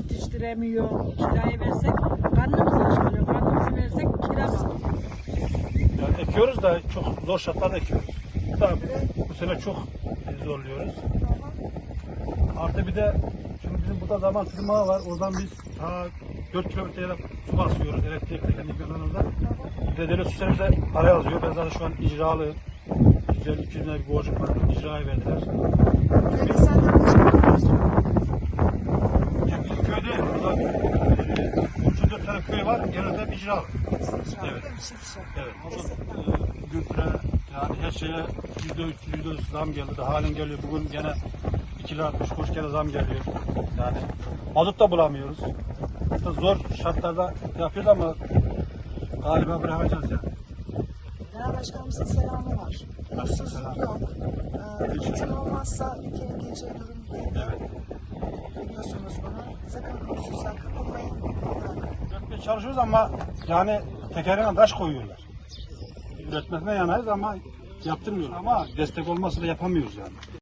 yetiştiremiyor. Kirayı versek karnımız aç kalıyor. Karnımızı versek kira var. Yani ekiyoruz da çok zor şartlarda ekiyoruz. Bu da bu sene çok zorluyoruz. Artı bir de şimdi bizim burada zaman tırmağı var. Oradan biz ta 4 kilometreye su basıyoruz elektrikle kendi de devlet sistemimize para yazıyor. Ben zaten şu an icralı 150-200 lira bir borcum var. İcraya verdiler. Köyde senden başka bir var mı? Yani bizim 3-4 tane köy var. Genelde icralı. Evet. Evet. Da, e, gübre yani her şeye yüzde üç, yüzde üç zam geldi. Daha halen geliyor. Bugün gene 2 lira 60 kuruş gene zam geliyor. Yani mazot da bulamıyoruz. İşte zor şartlarda yapıyoruz ama galiba bırakacağız yani. Genel başkanımızın selamı var. Umutsuzluk selam. yok. Ee, eğitim olmazsa ülkenin geleceği durum değil. Evet. Biliyorsunuz bunu. Sakın çalışıyoruz ama yani tekerine taş koyuyorlar. Üretmesine yanayız ama yaptırmıyoruz ama destek olmasa da yapamıyoruz yani.